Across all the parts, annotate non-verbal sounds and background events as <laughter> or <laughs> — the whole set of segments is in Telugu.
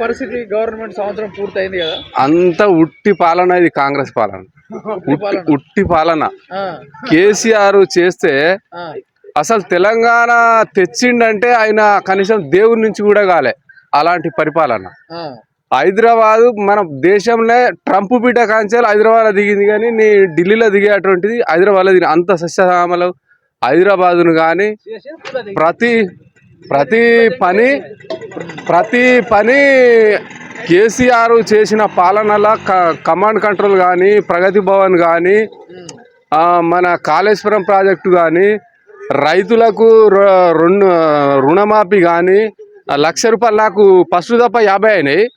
పరిస్థితి గవర్నమెంట్ సంవత్సరం పూర్తయింది కదా? అంత ఉట్టి పాలన ఇది కాంగ్రెస్ పాలన. ఉట్టి ఉట్టి పాలన. కేసీఆర్ చేస్తే అసలు తెలంగాణ తెచ్చిండంటే ఆయన కనీసం దేవుడి నుంచి కూడా కాలే అలాంటి పరిపాలన. హైదరాబాద్ మన దేశంలో ట్రంప్ బిడ్డ కాంచాలి హైదరాబాద్ దిగింది కానీ నీ ఢిల్లీలో దిగేటువంటిది హైదరాబాద్లో దిగి అంత సస్యశ్యామలు హైదరాబాదును కానీ ప్రతి ప్రతి పని ప్రతి పని కేసీఆర్ చేసిన పాలనల క- కమాండ్ కంట్రోల్ కానీ ప్రగతి భవన్ కానీ మన కాళేశ్వరం ప్రాజెక్టు కానీ రైతులకు రెండు రుణమాఫీ కానీ లక్ష రూపాయలు నాకు ఫస్ట్ తప్ప యాభై అయినాయి.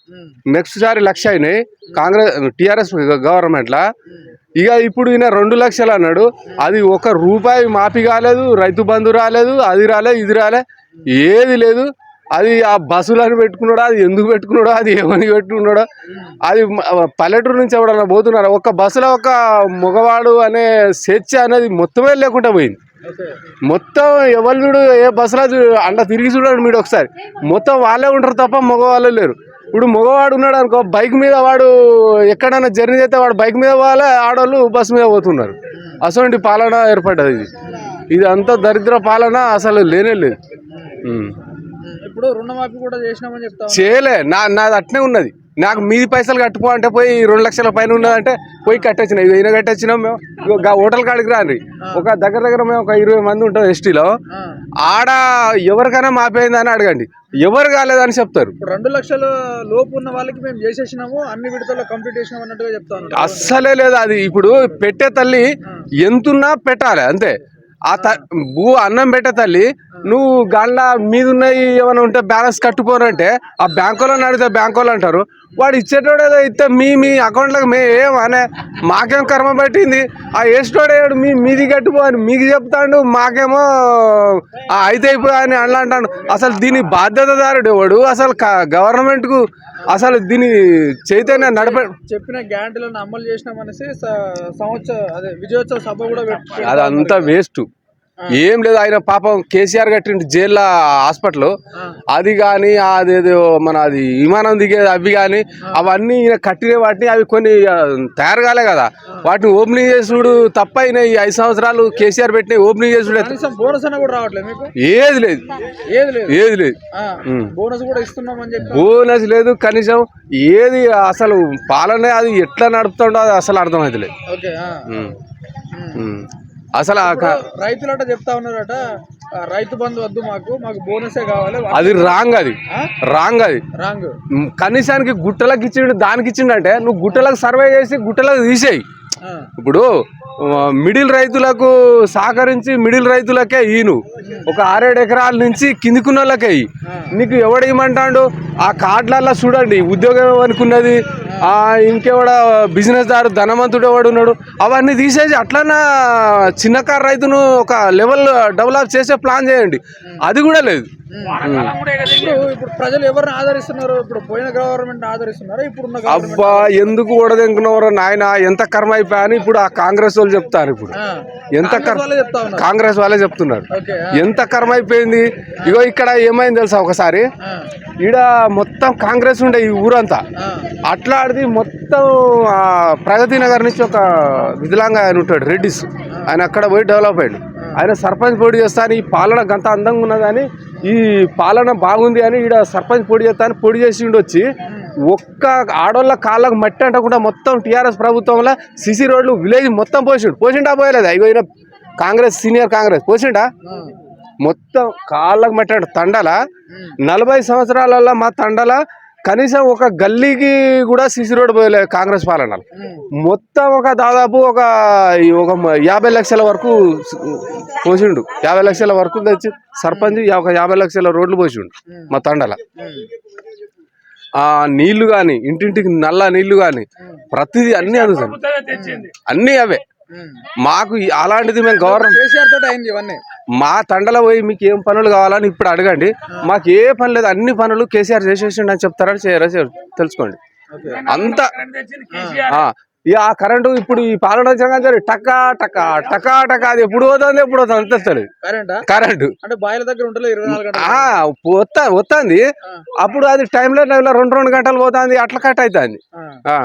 నెక్స్ట్ సారి లక్ష అయినాయి. కాంగ్రెస్ టీఆర్ఎస్ గవర్నమెంట్లో. ఇక ఇప్పుడు ఈయన రెండు లక్షలు అన్నాడు. అది ఒక రూపాయి మాఫీ కాలేదు రైతు బంధు రాలేదు అది రాలేదు ఇది రాలే. ఏది లేదు. అది ఆ బస్సులను పెట్టుకున్నాడా అది ఎందుకు పెట్టుకున్నాడా అది ఏమని పెట్టుకున్నాడా అది పల్లెటూరు నుంచి ఎవడన్నా పోతున్నారు? ఒక బస్సులో ఒక మగవాడు అనే స్వేచ్ఛ అనేది మొత్తమే లేకుండా పోయింది. మొత్తం ఎవరు చూడు ఏ బస్సులో చూ- అండ తిరిగి చూడండి మీరు ఒకసారి. మొత్తం వాళ్ళే ఉంటారు తప్ప మగవాళ్ళు లేరు. ఇప్పుడు మగవాడు ఉన్నాడు అనుకో బైక్ మీద వాడు ఎక్కడైనా జర్నీ చేస్తే వాడు బైక్ మీద పోవాలి ఆడవాళ్ళు బస్సు మీద పోతున్నారు. అసలు పాలన ఏర్పడ్డది? ఇది ఇది అంత దరిద్ర పాలన అసలు లేనే లేదు. ఇప్పుడు రుణమాఫీ కూడా చేసినామని చెప్తా. చేయలే. నా నాది అట్నే ఉన్నది. నాకు మీది పైసలు కట్టుకో అంటే పోయి రెండు లక్షల పైన ఉన్నదంటే పోయి కట్టొచ్చిన ఇక ఈయన కట్టొచ్చినాం మేము. హోటల్ కాడికి రాండి ఒక దగ్గర దగ్గర మేము ఒక ఇరవై మంది ఉంటాం ఎస్టీలో. ఆడ ఎవరికైనా మాపోయిందని అడగండి. ఎవరు కాలేదని చెప్తారు. రెండు లక్షల లోపు ఉన్న వాళ్ళకి మేము చేసేసినాము అన్ని విడతల్లో కంప్లీట్ చేసినాం అన్నట్టుగా చెప్తా ఉన్నారు. అస్సలే లేదు అది. ఇప్పుడు పెట్టే తల్లి ఎంతున్నా పెట్టాలి అంతే. ఆ త భూ అన్నం పెట్టే తల్లి నువ్వు గాళ్ళ మీద ఉన్నాయి ఏమైనా ఉంటే బ్యాలెన్స్ కట్టుకోనంటే ఆ బ్యాంకులో అడిగితే బ్యాంకులో అంటారు. వాడు ఇచ్చేటోడు ఏదో ఇస్తే మీ మీ అకౌంట్లోకి మే అనే మాకేం కర్మ పట్టింది? ఆ వేసేటోడు మీ మీది కట్టుకో అని మీకు చెప్తాడు మాకేమో ఆ అయితే అయిపోయి అని అంటాడు అసలు దీని బాధ్యతదారుడు ఎవడు? అసలు గవర్నమెంట్కు అసలు దీని చైతన్య నడప చెప్పిన గ్యారంటీలను అమలు చేసినామనేసి సంవత్సర అదే విజయోత్సవ సభ కూడా అదంతా వేస్ట్ ఏం లేదు ఆయన పాపం కేసీఆర్ కట్టిన జైల్లో హాస్పిటల్. అది కానీ అదేదో మన అది విమానం దిగేది అవి కానీ అవన్నీ ఈయన కట్టిన వాటిని అవి కొన్ని తయారు కాలే కదా. వాటిని ఓపెనింగ్ చేసుడు తప్ప ఈ ఐదు సంవత్సరాలు కేసీఆర్ పెట్టిన ఓపెనింగ్ చేసుడు ఏది లేదు. ఏది లేదు. బోనస్ లేదు కనీసం. ఏది అసలు పాలనే అది ఎట్లా నడుపుతుండో అది అసలు. ఉమ్. ఉమ్. అసలు ఆ క- రైతులట చెప్తా ఉన్నారట రైతు బంధు వద్దు మాకు మాకు బోనసే కావాలి అది రాంగ్ అది? రాంగ్ అది. రాంగ్. కనీసానికి గుట్టలకు ఇచ్చిండు దానికి ఇచ్చిండంటే నువ్వు గుట్టలకు సర్వే చేసి గుట్టలకు తీసేయి. ఇప్పుడు మిడిల్ రైతులకు సహకరించి మిడిల్ రైతులకే ఈను. ఒక ఆరేడు ఎకరాల నుంచి కిందికున్న వాళ్ళకే ఇయ్యి. నీకు ఎవడు ఇవ్వమంటాడు ఆ కార్డులల్లో చూడండి ఉద్యోగం అనుకున్నది ఇంకెవడ బిజినెస్ దారు ధనవంతుడు ఎవడు ఉన్నాడు అవన్నీ తీసేసి అట్లన్నా చిన్నకారు రైతును ఒక లెవెల్ డెవలప్ చేసే ప్లాన్ చేయండి. అది కూడా లేదు. ఇప్పుడు ఇప్పుడు ప్రజలు ఎవరిని ఆదరిస్తున్నారు? ఇప్పుడు పోయిన గవర్నమెంట్ ఆదరిస్తున్నారు? గవర్నమెంట్ అబ్బా ఎందుకు ఓడదెంకున్నవరో నాయన? ఎంత కర్మ అయిపోయా అని ఇప్పుడు ఆ కాంగ్రెస్ వాళ్ళు చెప్తారు ఇప్పుడు. ఎంత కర్ వాళ్ళే చెప్తా ఉన్నారు. కాంగ్రెస్ వాళ్ళే చెప్తున్నారు. ఎంత కర్మ అయిపోయింది? ఇగో ఇక్కడ ఏమైంది తెలుసా ఒకసారి? ఈడ మొత్తం కాంగ్రెస్ ఉండే ఈ ఊరంతా. ఆ, అట్లా ఆడిది మొత్తం ఆ, ప్రగతి నగర్ నుంచి ఒక విధులాంగా ఆయన ఉంటాడు రెడ్డిస్. ఆయన అక్కడ పోయి డెవలప్ అయ్యాడు. ఆయన సర్పంచ్ పోటీ చేస్తాను ఈ పాలన గంత అందంగా ఉన్నదని ఈ పాలన బాగుంది అని ఈడ సర్పంచ్ పోటీ చేస్తాను పోటీ చేసి వచ్చి ఒక్క ఆడోళ్ళ కాళ్ళకు మట్టి అంటకుండా మొత్తం టీఆర్ఎస్ ప్రభుత్వంలో సిసి రోడ్లు విలేజ్ మొత్తం పోసిండు. పోసిండా పోయలేదా? ఈయన కాంగ్రెస్ సీనియర్ కాంగ్రెస్ పోసిండా? మొత్తం కాళ్ళకు మట్టాడు తండల? నలభై సంవత్సరాలలో మా తండల కనీసం ఒక గల్లీకి కూడా సిసి రోడ్ పోయలేదు కాంగ్రెస్ పాలన మొత్తం ఒక దాదాపు ఒక ఒక యాభై లక్షల వరకు పోసిండు. యాభై లక్షల వరకు తెచ్చి సర్పంచ్ ఒక యాభై లక్షల రోడ్లు పోసిండు మా తండల. ఆ నీళ్ళు కానీ ఇంటింటికి నల్ల నీళ్ళు కానీ ప్రతిదీ అన్నీ అందుతాయి అన్నీ అవే. మాకు అలాంటిది మేము గవర్నమెంట్ మా తండలో పోయి మీకు ఏం పనులు కావాలని ఇప్పుడు అడగండి. మాకు ఏ పని లేదు అన్ని పనులు కేసీఆర్ చేసేసిండు అని చెప్తారని చేయరా తెలుసుకోండి. అంత ఆ, ఇక ఆ కరెంటు ఇప్పుడు ఈ పాలన వచ్చిన కానీ టకా టకా టకా టకా అది ఎప్పుడు పోతుంది ఎప్పుడు పోతుంది అంత వస్తుంది కరెంటా? వస్తుంది అప్పుడు అది టైంలో టైంలో రెండు రెండు గంటలు పోతుంది అట్లా కట్ అవుతుంది. ఆ,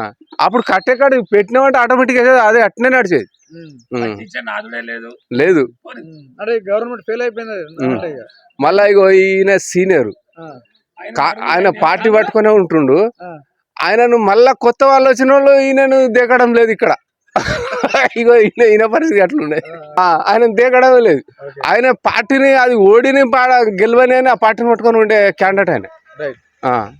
అప్పుడు కట్టెకాడు పెట్టినామంటే ఆటోమేటిక్ అదే అట్నే నడిచేది. లేదు. అంటే గవర్నమెంట్ ఫెయిల్ అయిపోయింది. మళ్ళా ఇగో ఈయన సీనియర్. ఆ, ఆయన పార్టీ పట్టుకునే ఉంటుండు. ఆయనను మళ్ళా కొత్త వాళ్ళు వచ్చిన వాళ్ళు ఈయనను దిగడం లేదు ఇక్కడ. <laughs> ఇగో ఈయన ఈయన పరిస్థితి అట్లుండే. ఆ, ఆయన దిగడం లేదు. ఆయన పార్టీని అది ఓడిని పాడ గెలవని అని ఆ పార్టీని పట్టుకొని ఉండే క్యాండిడేట్ ఆయన. రైట్. ఆ.